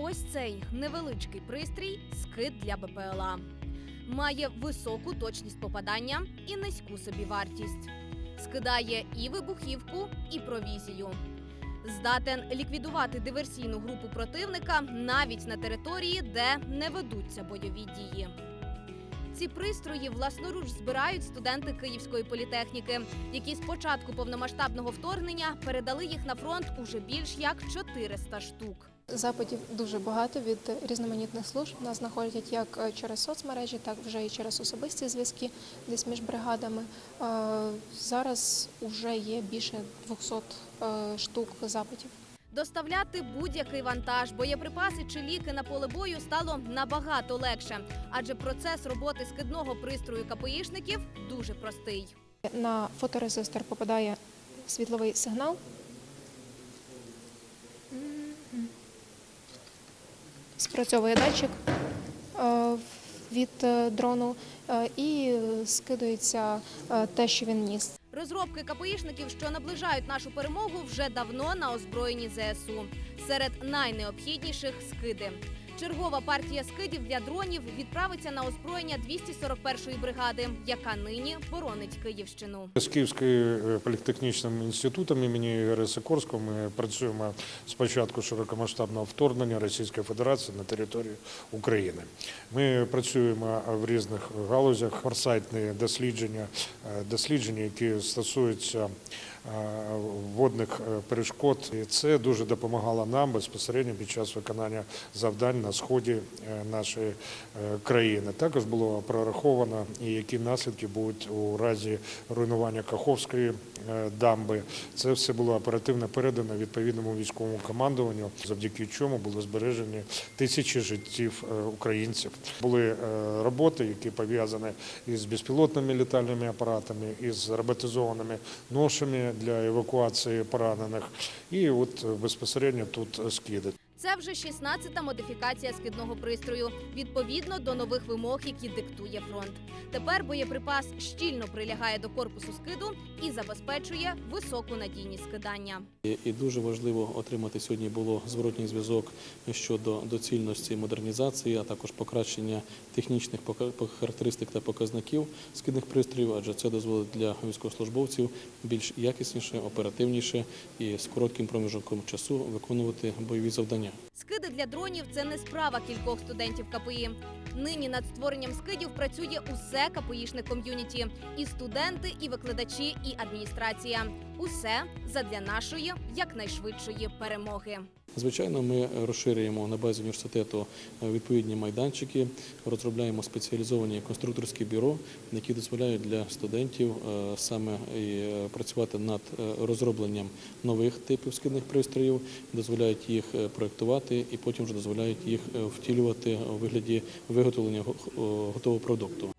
Ось цей невеличкий пристрій скид для БПЛА. Має високу точність попадання і низьку собівартість. Скидає і вибухівку, і провізію. Здатен ліквідувати диверсійну групу противника навіть на території, де не ведуться бойові дії. Ці пристрої власноруч збирають студенти Київської політехніки, які з початку повномасштабного вторгнення передали їх на фронт уже більш як 400 штук. Запитів дуже багато від різноманітних служб. Нас знаходять як е, через соцмережі, так вже і через особисті зв'язки десь між бригадами. Е, Зараз вже є більше 200 е, штук запитів. Доставляти будь-який вантаж, боєприпаси чи ліки на поле бою стало набагато легше, адже процес роботи скидного пристрою КПІшників дуже простий. На фоторезистор попадає світловий сигнал. Спрацьовує датчик е, від е, дрону е, і скидується те, що він ніс. Розробки КПІшників, що наближають нашу перемогу, вже давно на озброєнні ЗСУ. Серед найнеобхідніших скиди. Чергова партія скидів для дронів відправиться на озброєння 241-ї бригади, яка нині боронить Київщину. З Київським е, політехнічним інститутом імені Ігоря Сикорського ми працюємо з початку широкомасштабного вторгнення Російської Федерації на територію України. Ми працюємо в різних галузях, форсайтні дослідження, е, дослідження, які стосуються водних е, перешкод. І це дуже допомагало нам безпосередньо під час виконання завдань на сході е, нашої е, країни. Також було прораховано, і які наслідки будуть у разі руйнування Каховської е, дамби. Це все було оперативно передано відповідному військовому командуванню, завдяки чому були збережені тисячі життів е, українців. Були е, роботи, які пов'язані із безпілотними літальними апаратами, із роботизованими ношами для евакуації поранених. І от безпосередньо тут скиди. Це вже 16-та модифікація скидного пристрою відповідно до нових вимог, які диктує фронт. Тепер боєприпас щільно прилягає до корпусу скиду і забезпечує високу надійність скидання. І- дуже важливо отримати сьогодні було зворотній зв'язок щодо доцільності модернізації, а також покращення технічних характеристик та показників скидних пристроїв, адже це дозволить для військовослужбовців більш якісніше, оперативніше і з коротким проміжком часу виконувати бойові завдання. Скиди для дронів це не справа кількох студентів КПІ. Нині над створенням скидів працює усе КПІшне ком'юніті і студенти, і викладачі, і адміністрація. Усе задля нашої якнайшвидшої перемоги. Звичайно, ми розширюємо на базі університету е, відповідні майданчики, розробляємо спеціалізовані конструкторські бюро, які дозволяють для студентів е, саме е, працювати над розробленням нових типів скидних пристроїв, дозволяють їх проєктувати і потім вже дозволяють їх втілювати у вигляді виготовлення готового продукту.